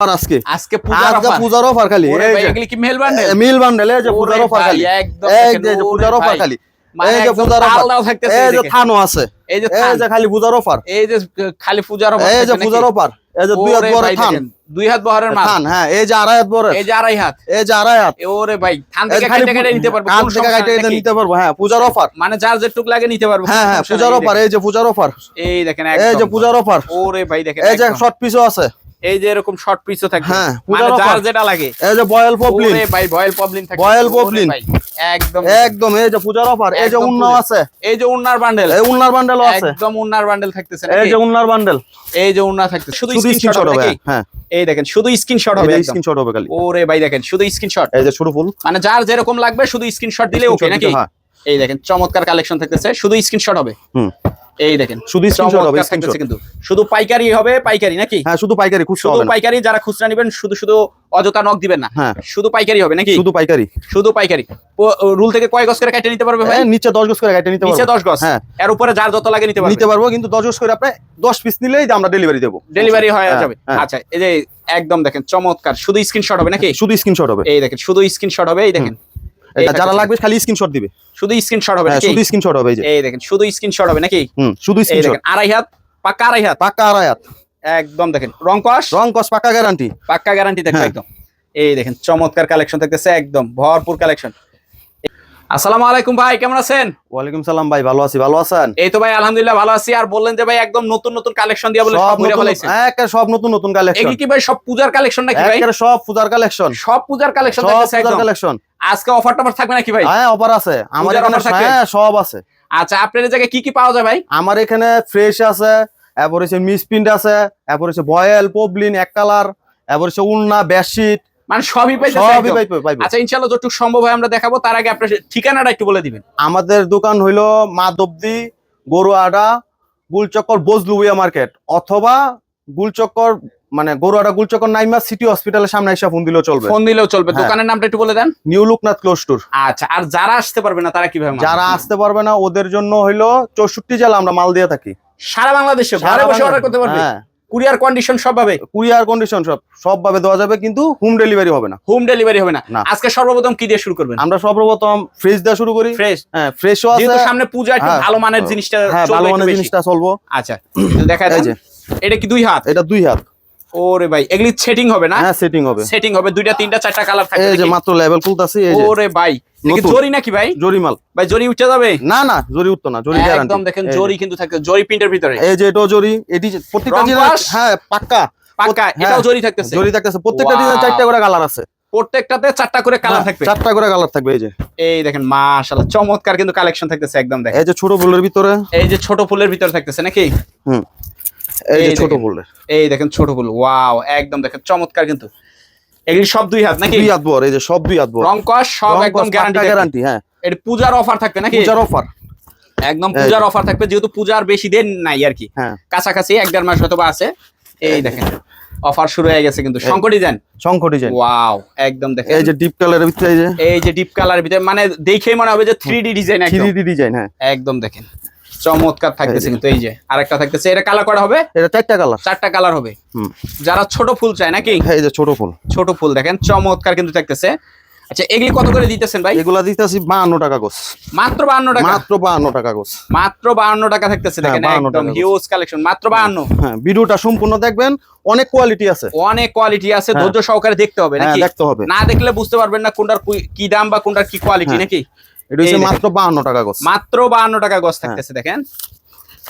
আর আজকে আজকে পূজার অফার পূজার অফার খালি ওরে এই ভাই যে, এগুলি কি মেল বান্ডেল মিল বান্ডেল এই যে পূজার অফার খালি একদম এই যে যে পূজার অফার খালি মানে এই যে একদম পূজার অফার এই যে এদিকে। আছে এই যে এই যে খালি পূজার অফার এই যে খালি পূজার অফার এই যে পূজার অফার এই যে দুই হাত ওরে থান দুই হাত বহরের মাল থান হ্যাঁ এই যে আড়াই হাত এই যে আড়াই হাত এই যে আড়াই হাত ওরে ভাই থান থেকে যে খালি কেটে কেটে নিতে পারবে কান থেকে সমস্যা কাটে নাই কেটে নাকি? নিতে পারব হ্যাঁ পূজার অফার মানে যার যেটুক লাগে নিতে পারবে হ্যাঁ হ্যাঁ পূজার অফার এই যে পূজার অফার এই দেখেন এই যে পূজার অফার ওরে ভাই দেখেন এই যে। শর্ট পিসও আছে এই যে এরকম শর্ট পিসও থাকে হ্যাঁ, মানে পূজার যার যেটা লাগে। এই যে বয়েল পপলিন ওরে ভাই বয়েল পবলিন থাকে বয়েল পপলিন। একদম। একদম এই যে পূজার অফার এই যে উন্নাও আছে। এই যে উন্নার বান্ডেল এই উন্নার বান্ডেলও আছে। একদম উন্নার বান্ডেল থাকতেছে এই যে উন্নার বান্ডেল এই যে উন্না থাকতেছে। শুধু স্ক্রিনশট হবে হবে হ্যাঁ এই দেখেন শুধু স্ক্রিনশট এই হবে একদম। স্ক্রিনশট হবে খালি। ওরে ভাই দেখেন শুধু স্ক্রিনশট এই যে শুরু ফুল। মানে যার যেরকম লাগবে শুধু স্ক্রিনশট দিলে ওকে নাকি? হ্যাঁ। এই দেখেন চমৎকার কালেকশন থাকতেছে শুধু স্ক্রিনশট হবে। হুম। এই দেখেন শুধু স্ক্রিনশট হবে স্ক্রিনশট কিন্তু। শুধু পাইকারি হবে পাইকারি নাকি? হ্যাঁ শুধু পাইকারি খুচরা শুধু পাইকারি যারা খুচরা নেবেন শুধু শুধু অযথা নক দিবেন না। হ্যাঁ। শুধু পাইকারি হবে নাকি? শুধু পাইকারি। শুধু পাইকারি। রুল থেকে কয় গজ করে কেটে নিতে পারবে ভাই? হ্যাঁ নিচে 10 গজ করে গাইতে নিতে নিচে পারব। দশ গজ? হ্যাঁ। এর উপরে যার যত লাগে নিতে পারবে নিতে পারব। কিন্তু 10 গজ করে আপনি 10 পিস নিলেই আমরা ডেলিভারি দেব। ডেলিভারি হয়ে হ্যাঁ, যাবে। হ্যাঁ। আচ্ছা এই যে একদম দেখেন চমৎকার। শুধু স্ক্রিনশট হবে নাকি? শুধু স্ক্রিনশট হবে। এই দেখেন শুধু স্ক্রিনশট হবে এই দেখেন। এটা যারা। লাগবে খালি স্ক্রিনশট দিবে। শুধু স্ক্রিনশট হবে হ্যাঁ নাকি? শুধু স্ক্রিনশট হবে এই দেখেন শুধু স্ক্রিনশট হবে নাকি? হুম শুধু স্ক্রিনশট দেখেন আড়াই হাত পাক্কা আড়াই হাত? পাক্কা আড়াই হাত। একদম দেখেন রং কস? রং কস পাক্কা গ্যারান্টি পাক্কা গ্যারান্টি হ্যাঁ। একদম। এই দেখেন চমৎকার কালেকশন থাকতেছে একদম ভরপুর কালেকশন আসসালামু আলাইকুম ভাই কেমন আছেন? ওয়ালাইকুম সালাম ভাই ভালো আছি ভালো আছেন? এই তো ভাই আলহামদুলিল্লাহ ভালো আছি। আর বললেন যে ভাই একদম নতুন নতুন কালেকশন দিয়ে বলে সব ঘুরে ফেলাইছেন। একেবারে সব নতুন নতুন কালেকশন এগুলি কি ভাই সব পূজার কালেকশন নাকি ভাই? একেবারে সব পূজার কালেকশন সব পূজার কালেকশন সব পূজার কালেকশন আজকে অফার টফার থাকবে নাকি ভাই? হ্যাঁ অফার আছে। আমার এখানে হ্যাঁ সব আছে। আচ্ছা আপনার জায়গায় কি কি পাওয়া যায় ভাই? আমার এখানে ফ্রেশ আছে এরপর হচ্ছে মিসপ্রিন্ট আছে এরপর হচ্ছে বয়েল পবলিন এক কালার এরপর হচ্ছে উন্না বেডশিট মানে সবই সবই পাইবে আচ্ছা ইনশাআল্লাহ যতটুকু সম্ভব হয় আমরা দেখাবো। তার আগে আপনার ঠিকানাটা একটু বলে দিবেন। আমাদের দোকান হইল মাধবদি গরুয়াডা গুলচক্কর বজলুবিয়া মার্কেট অথবা গুলচক্কর মানে গরুয়াডা গুলচক্কর নাইমা সিটি হসপিটালের সামনে এসে ফোন দিলেও চলবে। ফোন দিলেও চলবে। হ্যাঁ। দোকানের নামটা একটু বলে দেন। নিউ লোকনাথ ক্লোজ টুর আচ্ছা আর যারা আসতে পারবে না তারা কীভাবে যারা আসতে পারবে না ওদের জন্য হইল চৌষট্টি জেলা আমরা মাল দিয়ে থাকি। সারা বাংলাদেশে ঘরে বসে অর্ডার করতে পারবে? হ্যাঁ। কুরিয়ার কন্ডিশন সব ভাবে কুরিয়ার কন্ডিশন সব সব ভাবে দেওয়া যাবে কিন্তু হোম ডেলিভারি হবে না। হোম ডেলিভারি হবে না। আজকে সর্বপ্রথম কি দিয়ে শুরু করবেন? আমরা সর্বপ্রথম ফ্রিজ দেওয়া শুরু করি। ফ্রেশ হ্যাঁ ফ্রেশও আছে। সামনে পূজা একটু হ্যাঁ। ভালো মানের জিনিসটা ভালো মানের জিনিসটা চলবো আচ্ছা দেখা এই যায় যে এটা কি দুই হাত? এটা দুই হাত। ওরে ভাই এগুলি সেটিং হবে না? হ্যাঁ সেটিং হবে। সেটিং হবে দুইটা তিনটা চারটা কালার থাকবে এই যে মাত্র লেভেল খুলতাছি এই যে। ওরে ভাই কি জরি নাকি ভাই? জরিমাল। ভাই জরি উঠে যাবে? না না জরি উঠতো না জরি গ্যারান্টি একদম দেখেন জরি কিন্তু থাকবে জরি প্রিন্টের ভিতরে। এই যে এটাও জরি। এটি প্রত্যেকটা ডিজাইন হ্যাঁ পাক্কা। পাক্কা হ্যাঁ, এটাও জরি থাকতেছে। জরি থাকতেছে। প্রত্যেকটা. ডিজাইন চারটা করে কালার আছে। প্রত্যেকটাতে চারটা করে কালার হ্যাঁ, থাকবে। চারটা করে কালার থাকবে এই যে। এই দেখেন মাশাআল্লাহ চমৎকার কিন্তু কালেকশন থাকতেছে একদম দেখেন। এই যে ছোট ফুলের ভিতরে। এই যে ছোট ফুলের ভিতরে থাকতেছে নাকি? হুম। এই যে ছোট। ফুলের এই দেখেন ছোট ওয়াও একদম দেখেন চমৎকার কিন্তু। এগুলি সব দুই হাত নাকি? দুই হাত বর এই যে সব দুই হাত বর রং কস সব একদম গ্যারান্টি গ্যারান্টি হ্যাঁ। এটা পূজার অফার থাকবে নাকি? পূজার অফার একদম পূজার অফার থাকবে যেহেতু পূজার বেশি দিন নাই আর কি। হ্যাঁ। কাছাকাছি এক দেড় মাস হয়তো বা আছে। এই দেখেন অফার শুরু হয়ে গেছে কিন্তু। শঙ্কর ডিজাইন শঙ্খ ডিজাইন ওয়াও একদম দেখেন। এই যে ডিপ কালারের ভিতরে এই যে। এই যে ডিপ কালার ভিতরে মানে দেখেই মনে হবে যে থ্রি ডি ডিজাইন একদম। থ্রি ডি ডিজাইন হ্যাঁ। একদম দেখেন। চমৎকার থাকতেছে কিন্তু এই যে আরেকটা থাকতেছে এটা কালার করা হবে? এটা চারটা কালার চারটা কালার হবে। যারা ছোট ফুল চায় নাকি? এই যে ছোট ফুল। ছোট ফুল দেখেন চমৎকার কিন্তু থাকতেছে। আচ্ছা এগুলি কত করে দিতেছেন ভাই? এগুলা দিতেছি বাহান্ন টাকা গোস মাত্র বাহান্ন টাকা? মাত্র বাহান্ন টাকা গোস মাত্র বাহান্ন টাকা থাকতেছে হ্যাঁ, দেখেন একদম হিউজ কালেকশন মাত্র বাহান্ন। হ্যাঁ ভিডিওটা সম্পূর্ণ দেখবেন অনেক কোয়ালিটি আছে। অনেক কোয়ালিটি আছে হ্যাঁ। ধৈর্য সহকারে দেখতে হবে হ্যাঁ নাকি? দেখতে হবে। না দেখলে বুঝতে পারবেন না কোনটার কি দাম বা কোনটার কি কোয়ালিটি হ্যাঁ। নাকি? এটা হচ্ছে মাত্র বাহান্ন টাকা গোস মাত্র বাহান্ন টাকা গছ থাকতেছে দেখেন।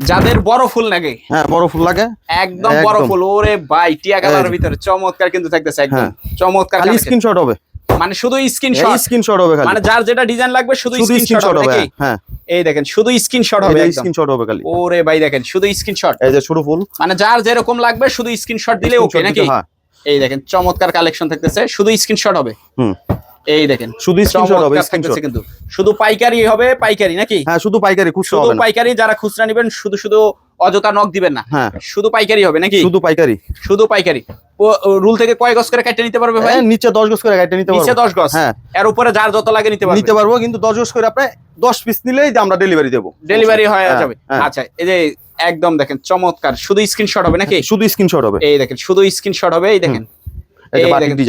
যাদের বড় ফুল নাকি হ্যাঁ বড় ফুল লাগে। একদম বড় ফুল। ওরে ভাই টিয়া কালারের এই ভিতরে চমৎকার কিন্তু থাকতেছে একদম। হ্যাঁ। চমৎকার খালি। স্ক্রিনশট হবে। মানে শুধু স্ক্রিনশট স্ক্রিনশট হবে খালি। মানে যার যেটা ডিজাইন লাগবে শুধু স্ক্রিনশট হবে হ্যাঁ এই দেখেন শুধু স্ক্রিনশট হবে একদম। স্ক্রিনশট হবে খালি। ওরে ভাই দেখেন শুধু স্ক্রিনশট এই যে ছোট ফুল। মানে যার যেরকম লাগবে শুধু স্ক্রিনশট দিলে ওকে নাকি? হ্যাঁ। এই দেখেন চমৎকার কালেকশন থাকতেছে শুধু স্ক্রিনশট হবে। হুম। এই দেখেন। শুধু স্ক্রিনশট হবে স্ক্রিনশট কিন্তু। শুধু পাইকারি হবে পাইকারি নাকি? হ্যাঁ শুধু পাইকারি খুচরা হবে না। পাইকারি যারা খুচরা নেবেন শুধু শুধু অযথা নক দিবেন না। হ্যাঁ। শুধু পাইকারি হবে নাকি? শুধু পাইকারি। শুধু পাইকারি। রুল থেকে কয় গজ করে কেটে নিতে পারবে ভাই? হ্যাঁ, নিচে 10 গজ করে নিতে নিচে পারব। দশ গজ? হ্যাঁ। এর উপরে যার যত লাগে নিতে পারবে। নিতে পারব কিন্তু 10 গজ করে আপনি 10 পিস নিলেই আমরা ডেলিভারি দেব। ডেলিভারি হয়ে হ্যাঁ, যাবে। হ্যাঁ। আচ্ছা এই যে একদম দেখেন চমৎকার। শুধু স্ক্রিনশট হবে নাকি? শুধু স্ক্রিনশট হবে। এই দেখেন শুধু স্ক্রিনশট হবে এই দেখেন।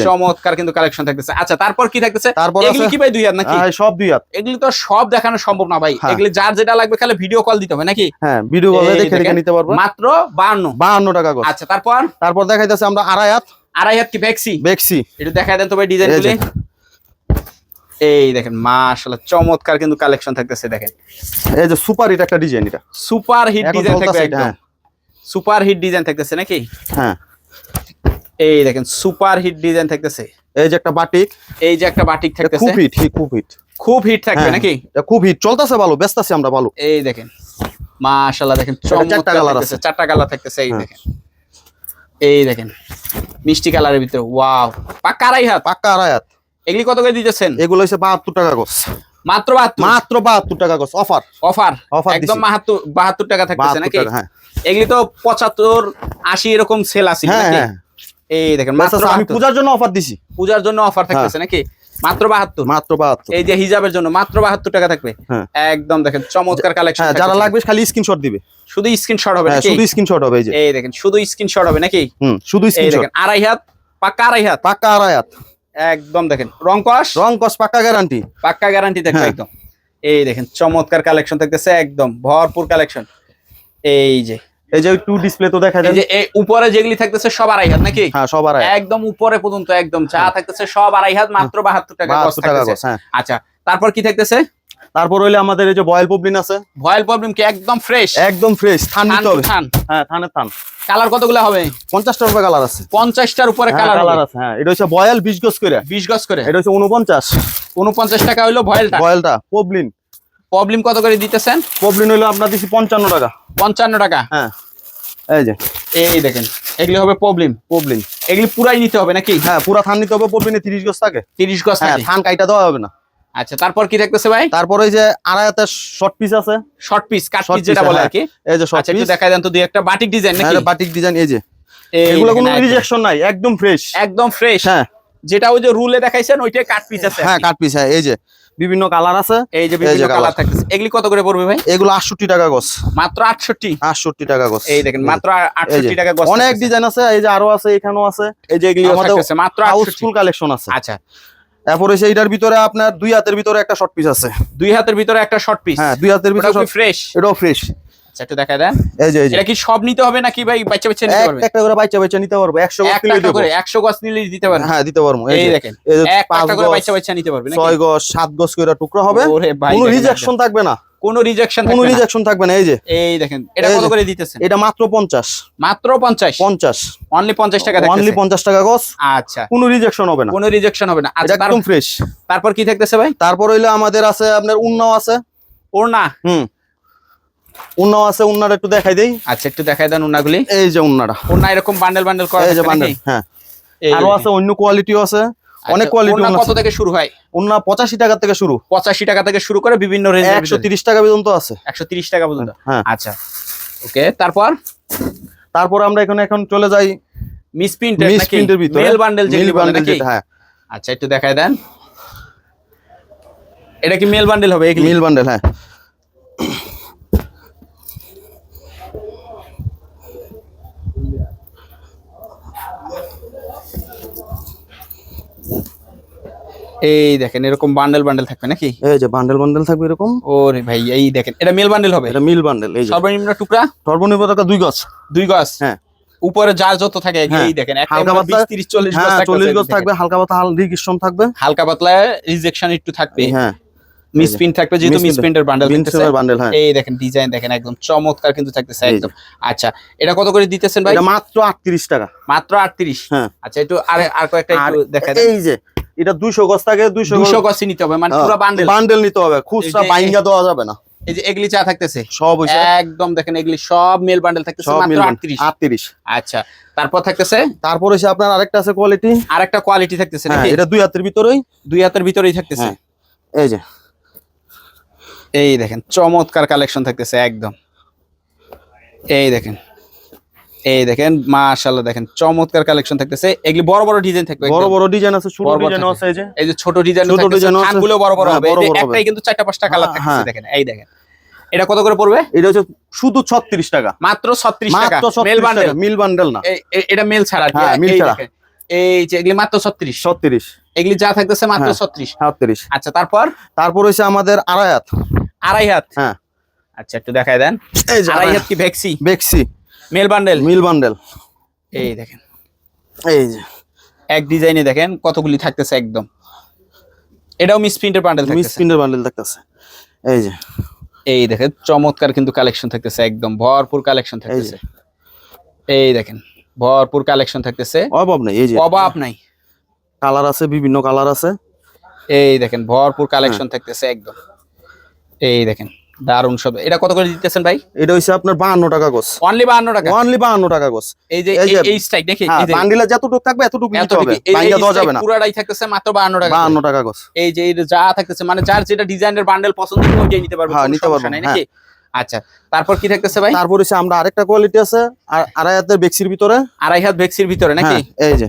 চমৎকার কিন্তু কালেকশন থাকতেছে। আচ্ছা তারপর কি থাকতেছে? তারপর কি ভাই দুই হাত নাকি? হ্যাঁ, সব দুই হাত। এগুলি তো সব দেখানো সম্ভব না ভাই। হ্যাঁ। এগুলি যার যেটা লাগবে খালি ভিডিও কল দিতে হবে নাকি? হ্যাঁ ভিডিও কলে এই দেখে। নিতে পারব মাত্র বান্ন বাহান্ন টাকা গজ আচ্ছা তারপর? তারপর দেখাইতেছে আমরা আড়াই হাত। আড়াই হাত কি ভ্যাক্সি বেক্সি একটু দেখা দেন তো ভাই ডিজাইন এই গুলি। এই দেখেন মাশাআল্লাহ চমৎকার কিন্তু কালেকশন থাকতেছে দেখেন। এই যে সুপার হিট একটা ডিজাইন এটা। সুপার হিট ডিজাইন থাকবে এটা, একদম। হ্যাঁ। সুপার হিট ডিজাইন থাকতেছে নাকি? হ্যাঁ। এই দেখেন সুপার হিট ডিজাইন থাকতেছে। এই যে একটা বাটিক। এই যে একটা বাটিক থাকতেছে। খুব হিট খুব হিট খুব হিট থাকবে হ্যাঁ, নাকি? এটা খুব হিট চলতেছে ভালো ব্যস্ত আছি আমরা ভালো। এই দেখেন মাশাআল্লাহ দেখেন চারটা থাকতেছে আছে। চারটা কালার থাকতেছে এই হ্যাঁ। দেখেন। এই দেখেন মিষ্টি কালারের ভিতরে ওয়াও পাক্কা আড়াই হাত পাক্কা আড়াই হাত এগুলি কত করে দিতেছেন? এগুলো হচ্ছে বাহাত্তর টাকা গজ। মাত্র বাহাত্তর? মাত্র বাহাত্তর টাকা গজ অফার অফার Offer একদম। বাহাত্তর বাহাত্তর টাকা থাকতেছে নাকি? হ্যাঁ। এগুলি তো পঁচাত্তর আশি এরকম সেল আছে নাকি? হ্যাঁ। এই দেখেন মাত্র আমি পূজার জন্য অফার দিছি। পূজার জন্য অফার থাকতেছে নাকি? মাত্র বাহাত্তর। মাত্র বাহাত্তর। এই যে হিজাবের জন্য মাত্র বাহাত্তর টাকা থাকবে। হ্যাঁ। একদম দেখেন চমৎকার কালেকশন হ্যাঁ যারা লাগবে খালি স্ক্রিনশট দিবে। শুধু স্ক্রিনশট হবে হ্যাঁ শুধু স্ক্রিনশট হবে এই যে। এই দেখেন শুধু স্ক্রিনশট হবে নাকি? হুম শুধু স্ক্রিনশট দেখেন আড়াই হাত পাক্কা আড়াই হাত। পাক্কা আড়াই হাত। একদম দেখেন রং কস? রং কস পাক্কা গ্যারান্টি পাক্কা গ্যারান্টি থাকবে হ্যাঁ। একদম। এই দেখেন চমৎকার কালেকশন থাকতেছে একদম ভরপুর কালেকশন এই যে এই যে একটু ডিসপ্লে তো দেখা যায় যে উপরে যেগুলি থাকতেছে সব আড়াই হাত নাকি? হ্যাঁ সব আড়াই একদম উপরে পর্যন্ত একদম চা থাকতেছে সব আড়াই হাত মাত্র বাহাত্তর টাকা গজ বাহাত্তর টাকা থাকতেছে। হ্যাঁ। আচ্ছা তারপর কি থাকতেছে? তারপর হইলে আমাদের এই যে বয়েল পবলিন আছে। ভয়েল প্রবলেম কি একদম ফ্রেশ একদম ফ্রেশ থান নিতে হবে। হ্যাঁ থানের থান। কালার কতগুলো হবে? পঞ্চাশটা রুপে কালার আছে। পঞ্চাশটার উপরে কালার কালার আছে হ্যাঁ। এটা হচ্ছে বয়েল বিশ গজ করে। বিশ গজ করে। এটা হচ্ছে উনপঞ্চাশ উনপঞ্চাশ টাকা হইল ভয়েলটা। বয়েলটা পবলিন প্রবলেম কত করে দিতেছেন? পবলিন হইল আপনার দিচ্ছি পঞ্চান্ন টাকা। পঞ্চান্ন টাকা? হ্যাঁ এই যে। এই দেখেন এগুলি হবে প্রবলেম। পবলিন এগুলি পুরাই নিতে হবে নাকি? হ্যাঁ পুরা থান নিতে হবে পবলিনে তিরিশ গজ থাকে। তিরিশ গজ হ্যাঁ থান কাইটা দেওয়া হবে না। আচ্ছা তারপর কি থাকতেছে ভাই? তারপরে এই যে আড়াই হাতের শর্ট পিস আছে শর্ট পিস কাট পিস যেটা বলে হ্যাঁ। আর কি। এই যে শর্ট আচ্ছা একটু পিস দেখাই দেন তো দুই একটা বাটিক ডিজাইন নাকি? বাটিক ডিজাইন এই যে। এগুলো কোনো রিজেকশন নাই একদম ফ্রেশ একদম ফ্রেশ হ্যাঁ। যেটা ওই যে রুলে দেখাইছেন ওইটাই কাট পিস আছে হ্যাঁ কাট পিস হ্যাঁ এই যে। বিভিন্ন কালার আছে। এই যে বিভিন্ন কালার। থাকতেছে। এগুলি কত করে পড়বে ভাই? এগুলো আটষট্টি টাকা গস মাত্র আটষট্টি? আটষট্টি টাকা গস এই দেখেন মাত্র এই যে, আটষট্টি টাকা গস অনেক ডিজাইন আছে এই যে আরও আছে এখানেও আছে। এই যে এগুলি থাকতেছে মাত্র 68 ফুল কালেকশন আছে। আচ্ছা। তারপরে সেই এটার ভিতরে আপনার দুই হাতের ভিতরে একটা শর্ট পিস আছে। দুই হাতের ভিতরে একটা শর্ট পিস হ্যাঁ দুই হাতের ভিতরে ফ্রেশ এটাও ফ্রেশ আচ্ছা একটু দেখা দেন। এই যে এটা কি সব নিতে হবে নাকি ভাই বাচ্চা বাচ্চা নিতে পারবে? একটা করে বাচ্চা বাচ্চা নিতে পারব একশো গজ একটা দেবো করে একশো গজ নিলে দিতে পারবে। হ্যাঁ দিতে পারব। এই এই দেখেন এই যে একটা করে বাচ্চা বাচ্চা নিতে পারবে নাকি? ছয় গজ সাত গজ করে টুকরো হবে। কোনো রিজেকশন থাকবে না। কোনো রিজেকশন কোনো রিজেকশন থাকবে না এই যে। এই দেখেন এটা এই কত করে দিতেছেন? এটা মাত্র পঞ্চাশ। মাত্র অনলি টাকা অনলি টাকা আচ্ছা। কোনো রিজেকশন হবে না। কোনো রিজেকশন হবে না। এটা আচ্ছা একদম ফ্রেশ তারপর কি থাকতেছে ভাই? তারপর হইলে আমাদের আছে আপনার উন্নাও আছে। ওর না হুম। উন্নাও আছে উন্নাটা একটু দেখাই দেই। আচ্ছা একটু দেখাই দেন উনাগুলি এই যে উন্নাটা। ওর না এরকম বান্ডেল বান্ডেল করা এই যে বান্ডেল হ্যাঁ। আরও আছে অন্য কোয়ালিটিও আছে। আচ্ছা, অনেক কোয়ালিটি কত থেকে শুরু হয়? উন্না পঁচাশি টাকা থেকে শুরু। পঁচাশি টাকা থেকে শুরু করে বিভিন্ন একশো রেঞ্জ তিরিশ টাকা পর্যন্ত আছে। একশো তিরিশ টাকা পর্যন্ত। হ্যাঁ আচ্ছা ওকে তারপর? তারপর আমরা এখানে এখন চলে যাই মিস প্রিন্ট মিস প্রিন্টের ভিতরে। মেল বান্ডেল যেগুলি বান্ডেল যেটা হ্যাঁ। আচ্ছা একটু দেখায় দেন। এটা কি মেল বান্ডেল হবে মিল বান্ডেল হ্যাঁ। এই দেখেন এরকম বান্ডেল বান্ডেল থাকবে নাকি? এই যে বান্ডেল বান্ডেল থাকবে এরকম? ওরে ভাই এই দেখেন এটা মেল বান্ডেল হবে? এটা মিল বান্ডেল এই যে। সর্বনিম্ন টুকরা? সর্বনিম্ন টাকা দুই গজ। দুই গজ? হ্যাঁ। উপরে যার যত থাকে হ্যাঁ। এই দেখেন হালকা পাতলা- 30 40 গজ হ্যাঁ থাকবে চল্লিশ গজ থাকবে হালকা পাতা হালদি কিস্টন থাকবে। হালকা পাতলা রিজেকশন একটু থাকবে। হ্যাঁ। মিস প্রিন্ট থাকবে যেহেতু Miss মিস print- প্রিন্টের বান্ডেল বান্ডেল হ্যাঁ। এই দেখেন ডিজাইন দেখেন একদম চমৎকার কিন্তু থাকতেছে একদম। আচ্ছা এটা কত করে দিতেছেন ভাই? এটা মাত্র আটত্রিশ টাকা। মাত্র 38 হ্যাঁ। আচ্ছা একটু আর আর কয়েকটা একটু দেখা এই যে এটা দুইশো গজ থাকে দুইশো 200 গজ নিতে হবে মানে পুরো বান্ডেল বান্ডেল নিতে হবে খুচরা বাইঙ্গা দেওয়া যাবে না। এই যে এগুলি চা থাকতেছে? সব একদম দেখেন এগুলি সব মেল বান্ডেল থাকতেছে মাত্র মিল 38 আচ্ছা তারপর থাকতেছে? তারপর হচ্ছে আপনার আরেকটা আছে কোয়ালিটি আর একটা কোয়ালিটি থাকতেছে হ্যাঁ নাকি? এটা দুই হাতের ভিতরেই। দুই হাতের ভিতরেই থাকতেছে। হ্যাঁ এই যে। এই দেখেন চমৎকার কালেকশন থাকতেছে একদম। এই দেখেন। এই দেখেন মাশাআল্লাহ দেখেন চমৎকার কালেকশন থাকতেছে। এগুলি বড় বড় ডিজাইন থাকবে বড় বড় ডিজাইন আছে ছোট ডিজাইন আছে এই যে। এই যে ছোট ডিজাইন ছোট design আছে। থানগুলো বড় বড় হ্যাঁ, হবে। একটাই কিন্তু চারটা পাঁচটা কালার হ্যাঁ, থাকতেছে হ্যাঁ। দেখেন এই দেখেন। এটা কত করে পড়বে? এটা হচ্ছে শুধু ছত্রিশ টাকা। মাত্র 36 টাকা। মেল বান্ডেল মিল বান্ডেল না। এটা মেল ছাড়া হ্যাঁ, মিল ছাড়া। এই যে এগুলি মাত্র ছত্রিশ। ছত্রিশ। এগুলি যা থাকতেছে মাত্র হ্যাঁ। ছত্রিশ। সাতত্রিশ আচ্ছা তারপর? তারপর হচ্ছে আমাদের আড়াই হাত। আড়াই হাত? হ্যাঁ। আচ্ছা একটু দেখাই দেন। এই যে আড়াই হাত কি ভ্যাক্সি বেক্সি মেল বান্ডেল? মিল বান্ডেল। এই দেখেন। এই যে। এক ডিজাইনে দেখেন কতগুলি থাকতেছে একদম। এটাও মিস প্রিন্টের বান্ডেল মিস থাকতেছে। প্রিন্টের বান্ডেল দেখতেছে এই যে। এই দেখেন চমৎকার কিন্তু কালেকশন থাকতেছে একদম। ভরপুর কালেকশন থাকতেছে। এই দেখেন ভরপুর কালেকশন থাকতেছে। অভাব নাই এই যে। অভাব নাই। কালার আছে বিভিন্ন কালার আছে। এই দেখেন ভরপুর কালেকশন থাকতেছে একদম। এই দেখেন। দারুণ সব। এটা কত করে দিতেছেন ভাই? এটা হচ্ছে আপনার বাহান্ন টাকা গোস। অনলি বাহান্ন টাকা? অনলি বাহান্ন টাকা গোস। এই যে এই স্ট্রাইক দেখি হ্যাঁ এই যে বান্ডিলে যতটুকু থাকবে এতটুকু নিতে হবে। এই দেওয়া যাবে না। পুরাটাই থাকতেছে মাত্র বাহান্ন টাকা করে। বাহান্ন টাকা গোস। এই যে যা থাকতেছে মানে যার যেটা ডিজাইনের বান্ডেল পছন্দ হবে ওইটাই নিতে পারবে হ্যাঁ, নিতে পারব, নাকি? আচ্ছা তারপর কি থাকতেছে ভাই? তারপর হচ্ছে আমরা আরেকটা কোয়ালিটি আছে আর আড়াই হাতের বেক্সির ভিতরে। আড়াই হাত ভেক্সির ভিতরে নাকি? হ্যাঁ, এই যে।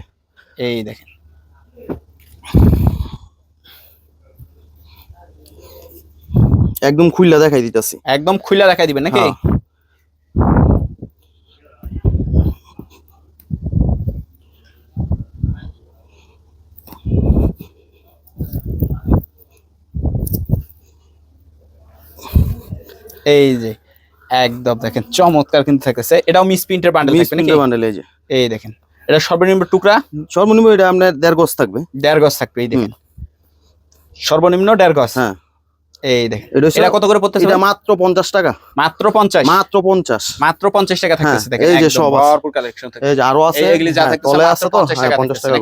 এই দেখেন। একদম খুইলা দেখাই দিতেছি। একদম খুলে দেখাই দিবেন নাকি? হ্যাঁ। এই যে একদম দেখেন চমৎকার কিন্তু থাকতেছে। এটাও মিস প্রিন্টের বান্ডেল থাকবে নাকি? বান্ডেল এই যে। এই দেখেন এটা সর্বনিম্ন টুকরা? সর্বনিম্ন এটা আপনার দেড় গজ থাকবে। দেড় গজ থাকবে এই দেখেন। সর্বনিম্ন দেড় গজ? হ্যাঁ। এই দেখেন। এটা কত করে পড়তেছে এটা মাত্র পঞ্চাশ টাকা। মাত্র পঞ্চাশ? মাত্র পঞ্চাশ। মাত্র পঞ্চাশ টাকা থাকতেছে হ্যাঁ, দেখেন এই যে সব আছে। ভরপুর কালেকশন এই যে আরও আছে? এইগুলি যা হ্যাঁ, থাকতেছে তো? 50 হ্যাঁ টাকা টাকা